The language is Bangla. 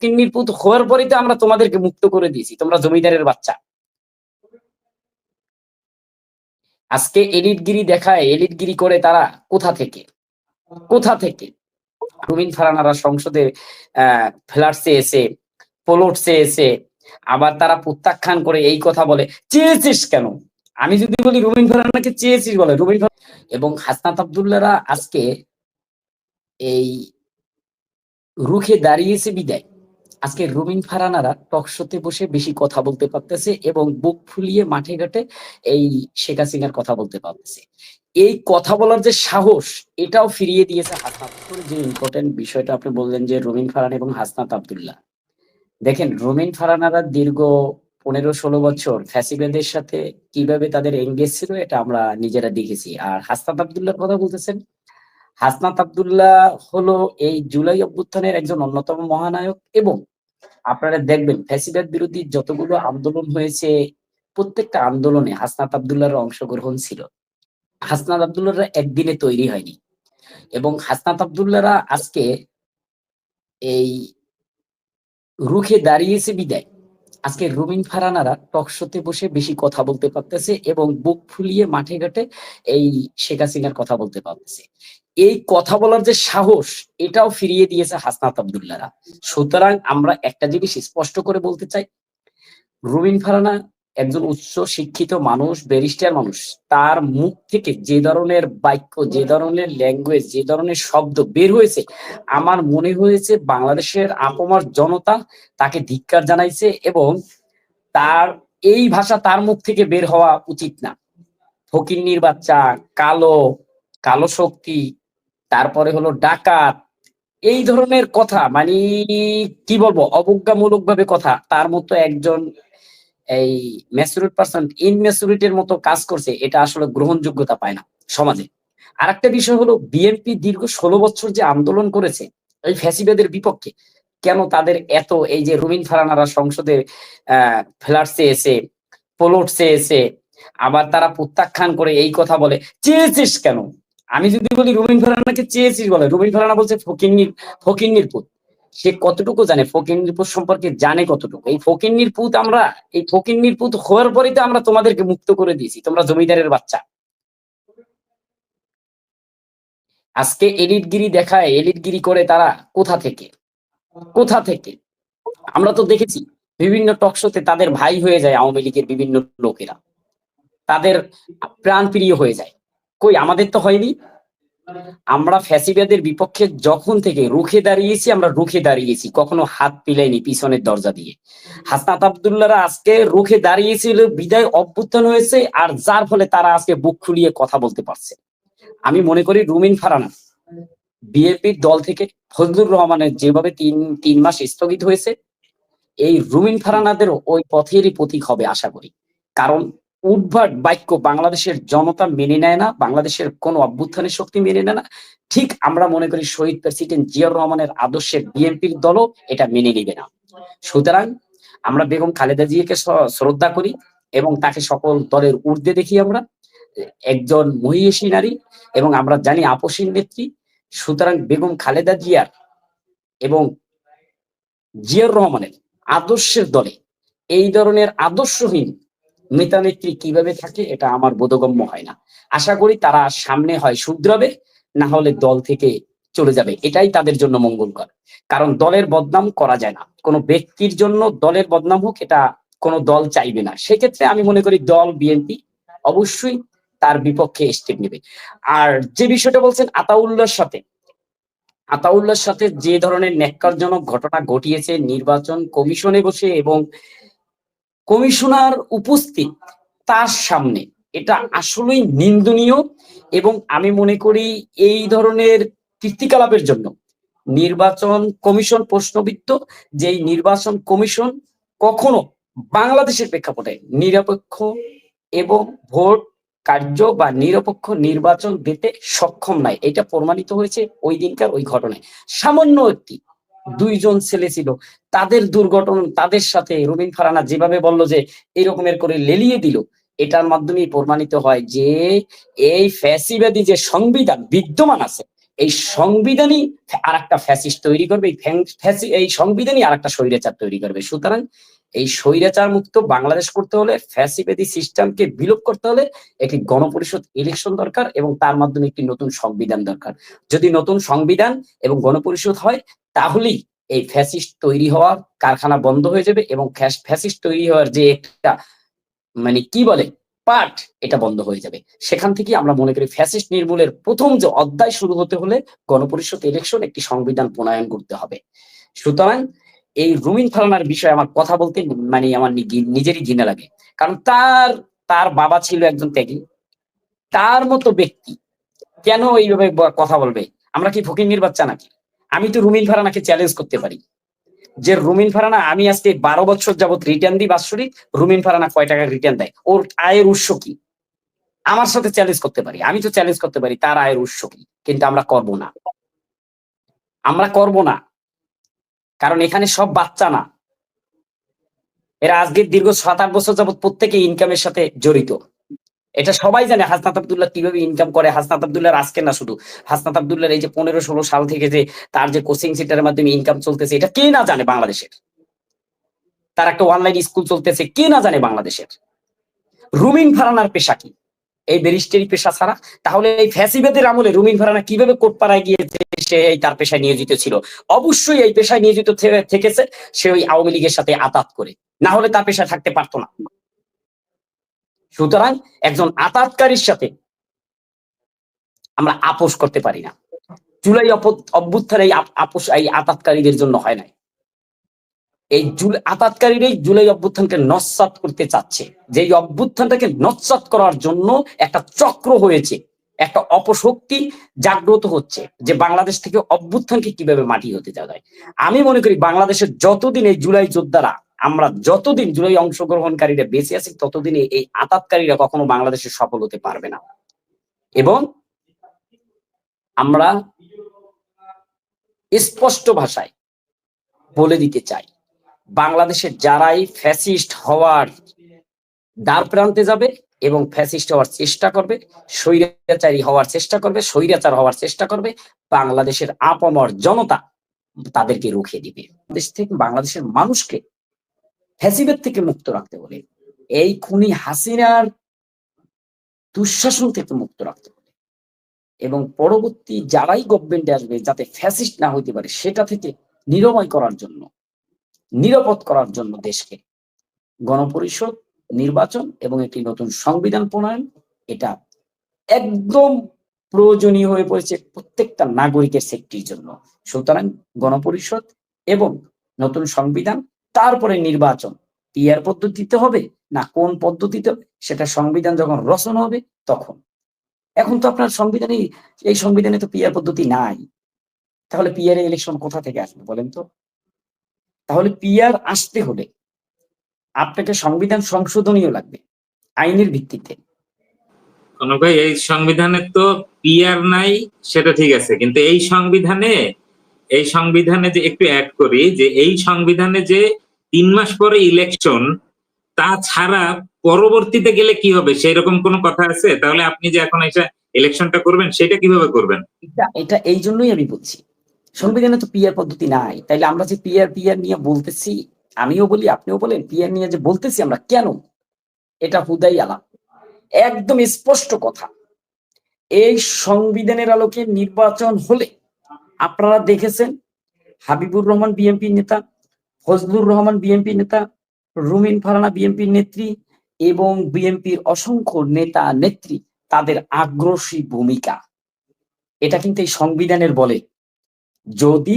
কিন্নির পুত হওয়ার পরেই তো আমরা তোমাদেরকে মুক্ত করে দিয়েছি। তোমরা জমিদারের বাচ্চা। আজকে এলিটগিরি দেখায়, এলিটগিরি করে তারা কোথা থেকে? কোথা থেকে? রুমিন ফারানারা সংসদে ফ্লাটসে এসে পোলটসে এসে আবার তারা প্রত্যাখ্যান করে এই কথা বলে, চেয়েছিস কেন? আমি যদি বলি, রুমিন ফারানাকে চেয়েছিস বলে। রুমিন এবং হাসনাত আবদুল্লাহরা আজকে এই রুখে দাঁড়িয়েছে বিদায়। আজকে রুমিন ফারানারা টক টকশোতে বসে বেশি কথা বলতে পারতেছে এবং বুক ফুলিয়ে মাঠে ঘাটে এই শেখ হাসিনার কথা বলতে পারতেছে। এই কথা বলার যে সাহস, এটাও ফিরিয়ে দিয়েছে হাসনাত যে ইম্পর্টেন্ট বিষয়টা আপনি বললেন যে রুমিন ফারান এবং হাসনাত আবদুল্লাহ। দেখেন রুমিন ফারানারা দীর্ঘ পনেরো ষোলো বছর ফ্যাসিবাদের সাথে কীভাবে তাদের এঙ্গেজ ছিল, এটা আমরা নিজেরা দেখেছি। আর হাসনাত আবদুল্লাহর কথা বলতেছেন হাসনাত আবদুল্লাহ হলো এই জুলাই অভ্যুত্থানের একজন অন্যতম মহানায়ক এবং আপনারা দেখবেন ফ্যাসিবাদ বিরোধী যতগুলো আন্দোলন হয়েছে, প্রত্যেকটা আন্দোলনে হাসনাত আবদুল্লাহর অংশগ্রহণ ছিল। হাসনাত আবদুল্লাহরা একদিনে তৈরি হয়নি এবং হাসনাত আবদুল্লাহরা আজকে এই রুখে দাঁড়িয়েছে বিদায়। আজকে রুমিন ফারানারা টকশোতে বসে বেশি কথা বলতে পারতেছে এবং বুক ফুলিয়ে মাঠে ঘাটে এই শেখ হাসিনার কথা বলতে পারতেছে। এই কথা বলার যে সাহস, এটাও ফিরিয়ে দিয়েছে হাসনাত আবদুল্লারা সুতরাং আমরা একটা জিনিস স্পষ্ট করে বলতে চাই। রুবিন ফারানা একজন উচ্চ শিক্ষিত মানুষ, ব্যারিস্টার মানুষ, তার মুখ থেকে যে ধরনের বাক্য, যে ধরনের ল্যাঙ্গুয়েজ যে ধরনের শব্দ বের হয়েছে, আমার মনে হয়েছে বাংলাদেশের আপমার জনতা তাকে ধিক্কার জানাইছে এবং তার, এই ভাষা তার মুখ থেকে বের হওয়া উচিত না। ফকিন্নির বাচ্চা, কালো কালো শক্তি, তারপরে হলো ডাকাত, এই ধরনের কথা মানে কি বলব অবজ্ঞামূলক ভাবে কথা, তার মতো একজন এই ম্যাচুরিট পার্সন ইনম্যাচুরিটির মতো কাজ করছে, এটা আসলে গ্রহণযোগ্যতা পায় না সমাজে। আর একটা বিষয় হলো বিএনপি দীর্ঘ ষোলো বছর যে আন্দোলন করেছে, এই ফ্যাসিবাদের বিপক্ষে, কেন তাদের এত এই যে রুমিন ফারানারা সংসদে, আহ ফ্লাটসে এসে পোলটসে এসে আবার তারা প্রত্যাখ্যান করে এই কথা বলে, চেয়েছিস কেন? আমি যদি বলি রুমিন ফারানাকে চেয়েছিস বলে, রুমিন ফারানা বলছে ফকিন্নির ফকিন্নির পুত। সে কতটুকু জানে? পুত সম্পর্কে জানে কতটুকু? এই ফকিন্নির পুত আমরা, এই ফকিন্নির পুত হওয়ার পরেই তো আমরা তোমাদেরকে মুক্ত করে দিয়েছি। তোমরা জমিদারের বাচ্চা। আজকে এলিটগিরি দেখায়, এলিটগিরি করে তারা কোথা থেকে? কোথা থেকে? আমরা তো দেখেছি, বিভিন্ন টকশোতে তাদের ভাই হয়ে যায় আওয়ামী লীগের বিভিন্ন লোকেরা। তাদের প্রাণ প্রিয় হয়ে যায়। কই, আমাদের তো হয়নি? আমরা ফ্যাসিবাদের বিপক্ষে যখন থেকে রুখে দাঁড়িয়েছি, আমরা রুখে দাঁড়িয়েছি, কখনো হাত পিলাইনি পিছনের দরজা দিয়ে। হাসনাত আবদুল্লাহরা আজকে রুখে দাঁড়িয়েছিল, বিদায় অভ্যুত্থান হয়েছে, আর যার ফলে তারা আজকে বুক খুলিয়ে কথা বলতে পারছে। আমি মনে করি রুমিন ফারানা, বিএনপির দল থেকে ফজলুর রহমানের যেভাবে তিন তিন মাস স্থগিত হয়েছে, এই রুমিন ফারানাদেরও ওই পথেরই প্রতীক হবে আশা করি। কারণ উদ্ভাট বাক্য বাংলাদেশের জনতা মেনে নেয় না, বাংলাদেশের কোন অভ্যুত্থানের শক্তি মেনে নেয় না। ঠিক আমরা মনে করি শহীদ প্রেসিডেন্ট জিয়াউর রহমানের আদর্শের বিএনপির দলও এটা মেনে নিবে না। সুতরাং আমরা বেগম খালেদা জিয়াকে শ্রদ্ধা করি এবং তাকে সকল দলের ঊর্ধ্বে দেখি আমরা। একজন মহিষী নারী এবং আমরা জানি আপসীন নেত্রী। সুতরাং বেগম খালেদা জিয়ার এবং জিয়াউর রহমানের আদর্শের দলে এই ধরনের আদর্শহীন নেতা নেত্রী কীভাবে থাকে, এটা আমার বোধগম্য হয় না। আশা করি তারা সামনে হয় শুধরাবে, না হলে দল থেকে চলে যাবে। এটাই তাদের জন্য মঙ্গলকর। কারণ দলের বদনাম করা যায় না। কোনো ব্যক্তির জন্য দলের বদনাম হোক, এটা কোনো দল চাইবে না। সেক্ষেত্রে আমি মনে করি দল, বিএনপি অবশ্যই তার বিপক্ষে স্টেপ নেবে। আর যে বিষয়টা বলছেন আতাউল্লাহর সাথে আতাউল্লাহর সাথে যে ধরনের ন্যাক্কারজনক ঘটনা ঘটিয়েছে, নির্বাচন কমিশনে বসে এবং কমিশনার উপস্থিত তার সামনে। এটা আসলেই নিন্দনীয় এবং আমি মনে করি এই ধরনের কীর্তিকলাপের জন্য নির্বাচন কমিশন প্রশ্নবিত্ত যেই নির্বাচন কমিশন কখনো বাংলাদেশের প্রেক্ষাপটে নিরপেক্ষ এবং ভোট কার্য বা নিরপেক্ষ নির্বাচন দিতে সক্ষম নাই এটা প্রমাণিত হয়েছে ওই দিনকার ওই ঘটনায়। সামান্য একটি দুইজন ছেলে ছিল। তাদের দুর্ঘটনা, তাদের সাথে রবীন ফারানা যেভাবে বলল যে এরকমের করে লেলিয়ে দিল, এটার মাধ্যমে প্রমাণিত হয় যে এই ফ্যাসিবাদী যে সংবিধান বিদ্যমান আছে, এই সংবিধানই আর একটা ফ্যাসিস তৈরি করবে, এই সংবিধানই আর একটা স্বৈরাচার তৈরি করবে। সুতরাং এই স্বৈরাচার মুক্ত বাংলাদেশ করতে হলে, ফ্যাসিবাদী সিস্টেমকে বিলোপ করতে হলে একটি গণপরিষদ ইলেকশন দরকার এবং তার মাধ্যমে একটি নতুন সংবিধান দরকার। যদি নতুন সংবিধান এবং গণপরিষদ হয় তাহলেই এই ফ্যাসিস্ট তৈরি হওয়ার কারখানা বন্ধ হয়ে যাবে এবং ফ্যাস- ফ্যাসিস্ট তৈরি হওয়ার যে একটা মানে কি বলে পার্ট এটা বন্ধ হয়ে যাবে। সেখান থেকে আমরা মনে করি ফ্যাসিস্ট নির্মূলের প্রথম যে অধ্যায় শুরু হতে হলে গণপরিষদ ইলেকশন একটি সংবিধান প্রণয়ন করতে হবে। সুতরাং এই রুমিন ফারানার বিষয়ে আমার কথা বলতে মানে আমার নিজেরই ঘৃণা লাগে। কারণ তার তার বাবা ছিল একজন ত্যাগী। তার মতো ব্যক্তি। কেন এইভাবে কথা বলবে? আমরা কি ফকির বাচ্চা নাকি? আমি তো রুমিন ফারানাকে চ্যালেঞ্জ করতে পারি। যে রুমিন ফারানা, আমি আজকে বারো বছর যাবত রিটার্ন দিই বাৎসরিক রুমিন ফারানা কয় টাকা রিটার্ন দেয়? ওর আয়ের উৎস কি? আমার সাথে চ্যালেঞ্জ করতে পারি। আমি তো চ্যালেঞ্জ করতে পারি, তার আয়ের উৎস কি? কিন্তু আমরা করব না। আমরা করব না। কারণ এখানে সব বাচ্চা না। এরা আজকের দীর্ঘ সাত আট বছর যাবত প্রত্যেকে ইনকামের সাথে জড়িত। এটা সবাই জানে হাসনাত আবদুল্লাহ কীভাবে ইনকাম করে হাসনাত আবদুল্লাহর আজকে না শুধু। হাসনাত আবদুল্লাহর এই যে পনেরো ষোলো সাল থেকে যে তার যে কোচিং সেন্টারের মাধ্যমে ইনকাম চলতেছে, এটা কে না জানে বাংলাদেশের? তার একটা অনলাইন স্কুল চলতেছে, কে না জানে বাংলাদেশের? রুমিন ফারানার পেশা কি? এই ব্যারিস্টারি পেশা ছাড়া? তাহলে এই ফ্যাসিবাদের আমলে রুমিন ফারানা কীভাবে কোটপাড়ায় গিয়েছে, সে এই তার পেশায় নিয়োজিত ছিল। অবশ্যই এই পেশায় নিয়োজিত থেকেছে, সে ওই আওয়ামী লীগের সাথে আতাত করে। না হলে তার পেশায় থাকতে পারতো না। সুতরাং একজন আতাতকারীর সাথে আমরা আপোষ করতে পারি না। জুলাই অভ্যুত্থান এই আপোষ, এই আতাতকারীদের জন্য হয় নাই। এই আতাতকারীরাই জুলাই অভ্যুত্থানকে নস্বাত করতে চাচ্ছে। যে অভ্যুত্থানটাকে নস্বাত করার জন্য একটা চক্র হয়েছে, একটা অপশক্তি জাগ্রত হচ্ছে, যে বাংলাদেশ থেকে অভ্যুত্থানকে কীভাবে মাটি হতে যাওয়া যায়। আমি মনে করি বাংলাদেশের যতদিন এই জুলাই যোদ্ধারা আমরা যতদিন জুলাই অংশগ্রহণকারীরা বেঁচে আছি ততদিন এই- আতাতকারীরা কখনো বাংলাদেশে সফল হতে পারবে না। এবং আমরা স্পষ্ট ভাষায় বলে দিতে চাই বাংলাদেশের যারাই ফ্যাসিস্ট হওয়ার দ্বার প্রান্তে যাবে এবং ফ্যাসিস্ট হওয়ার চেষ্টা করবে, স্বৈরাচারী হওয়ার চেষ্টা করবে, স্বৈরাচার হওয়ার চেষ্টা করবে, বাংলাদেশের আপমর জনতা তাদেরকে রুখে দিবে। দেশ থেকে বাংলাদেশের মানুষকে ফ্যাসিবেদ থেকে মুক্ত রাখতে বলে। এই খুনি হাসিনার দুঃশাসন থেকে মুক্ত রাখতে বলে। এবং পরবর্তী যারাই গভর্নমেন্টে আসবে, যাতে ফ্যাসিস্ট না হইতে পারে, সেটা থেকে নিরময় করার জন্য, নিরাপদ করার জন্য দেশকে গণপরিষদ, নির্বাচন এবং একটি নতুন সংবিধান প্রণয়ন, এটা একদম প্রয়োজনীয় হয়ে পড়েছে প্রত্যেকটা নাগরিকের সেফটির জন্য। সুতরাং গণপরিষদ এবং নতুন সংবিধান তারপরে নির্বাচন। পিয়ার পদ্ধতিতে হবে না কোন পদ্ধতিতে সেটা সংবিধান যখন রচনা হবে তখন। এখন তো আপনার সংবিধানে, এই সংবিধানে তো পিয়ার পদ্ধতি নাই। তাহলে পিয়ার ইলেকশন কোথা থেকে আসবে বলেন তো? তাহলে পিয়ার আসতে হলে আপনাকে সংবিধান সংশোধনীয় লাগবে, আইনের ভিত্তিতে। এই সংবিধানে তো পিআর নাই, সেটা ঠিক আছে। কিন্তু এই সংবিধানে এই সংবিধানে যে একটু অ্যাড করি, যে এই সংবিধানে যে তিন মাস পরে ইলেকশন তা ছাড়া পরবর্তীতে গেলে কি হবে? সেই রকম কোনো কথা আছে? তাহলে আপনি যে এখন এটা ইলেকশনটা করবেন, সেটা কীভাবে করবেন? এটা এই জন্যই আমি বলছি। সংবিধানে তো পিয়ার পদ্ধতি নাই। তাইলে আমরা যে পিয়ার পিয়ার নিয়ে বলতেছি, আমিও বলি, আপনিও বলেন পিয়ার নিয়ে যে বলতেছি আমরা কেন? এটা হুদাই আলাপ একদম স্পষ্ট কথা। এই সংবিধানের আলোকে নির্বাচন হলে আপনারা দেখেছেন হাবিবুর রহমান বিএনপি নেতা, ফজলুর রহমান বিএনপি নেতা, রুমিন ফারানা বিএনপি নেত্রী এবং বিএনপির অসংখ্য নেতা নেত্রী তাদের আগ্রসী ভূমিকা। এটা কিন্তু এই সংবিধানের বলে। যদি